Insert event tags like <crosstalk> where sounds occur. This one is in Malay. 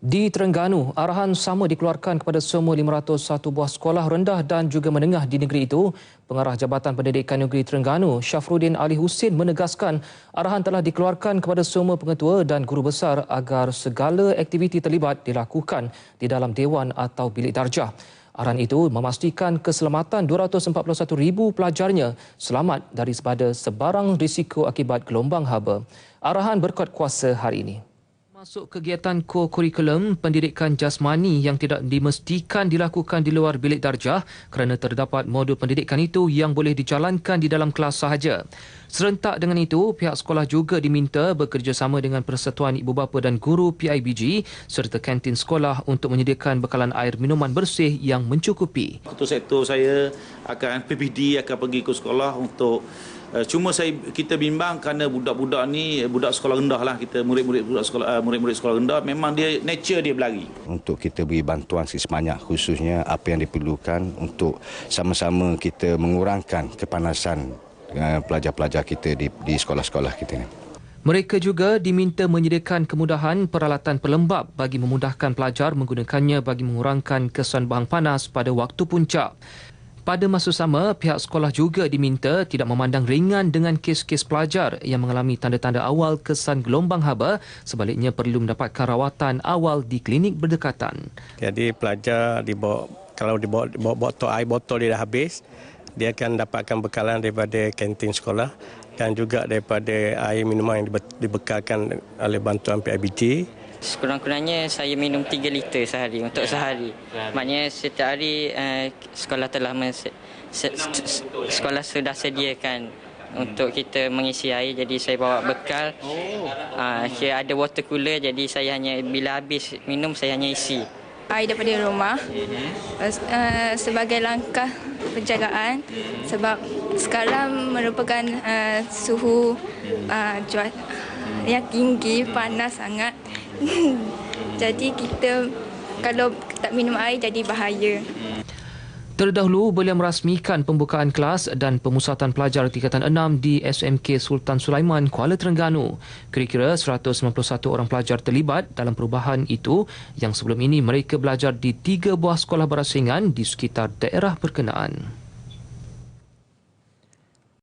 Di Terengganu, arahan sama dikeluarkan kepada semua 501 buah sekolah rendah dan juga menengah di negeri itu. Pengarah Jabatan Pendidikan Negeri Terengganu, Syafruddin Ali Husin menegaskan arahan telah dikeluarkan kepada semua pengetua dan guru besar agar segala aktiviti terlibat dilakukan di dalam dewan atau bilik darjah. Arahan itu memastikan keselamatan 241,000 pelajarnya selamat dari sepada sebarang risiko akibat gelombang haba. Arahan berkuat kuasa hari ini. Masuk kegiatan ko-kurikulum pendidikan jasmani yang tidak dimestikan dilakukan di luar bilik darjah kerana terdapat modul pendidikan itu yang boleh dijalankan di dalam kelas sahaja. Serentak dengan itu, pihak sekolah juga diminta bekerjasama dengan Persatuan Ibu Bapa dan Guru PIBG serta kantin sekolah untuk menyediakan bekalan air minuman bersih yang mencukupi. Untuk sektor saya akan PPD akan pergi ke sekolah untuk cuma saya kita bimbang kerana budak-budak ni budak sekolah rendah lah kita murid-murid budak sekolah uh, murid-murid sekolah rendah memang dia nature dia berlari. Untuk kita beri bantuan sebanyak khususnya apa yang diperlukan untuk sama-sama kita mengurangkan kepanasan uh, pelajar-pelajar kita di, di sekolah-sekolah kita ni. Mereka juga diminta menyediakan kemudahan peralatan pelembab bagi memudahkan pelajar menggunakannya bagi mengurangkan kesan bahang panas pada waktu puncak. Pada masa sama, pihak sekolah juga diminta tidak memandang ringan dengan kes-kes pelajar yang mengalami tanda-tanda awal kesan gelombang haba sebaliknya perlu mendapatkan rawatan awal di klinik berdekatan. Jadi pelajar dibawa, kalau dibawa, dibawa botol air botol dia dah habis, dia akan dapatkan bekalan daripada kantin sekolah dan juga daripada air minuman yang dibekalkan oleh bantuan PIBG Sekurang-kurangnya saya minum 3 liter sehari untuk sehari. Maknanya setiap hari uh, sekolah telah se- se- sekolah sudah sediakan untuk kita mengisi air. Jadi saya bawa bekal. Uh, ada water cooler. Jadi saya hanya bila habis minum saya hanya isi. Air daripada rumah. Uh, sebagai langkah penjagaan sebab sekarang merupakan uh, suhu uh, yang tinggi panas sangat <laughs> jadi kita kalau tak minum air jadi bahaya. Terdahulu, beliau merasmikan pembukaan kelas dan pemusatan pelajar tingkatan 6 di SMK Sultan Sulaiman, Kuala Terengganu. Kira-kira 191 orang pelajar terlibat dalam perubahan itu yang sebelum ini mereka belajar di tiga buah sekolah berasingan di sekitar daerah berkenaan.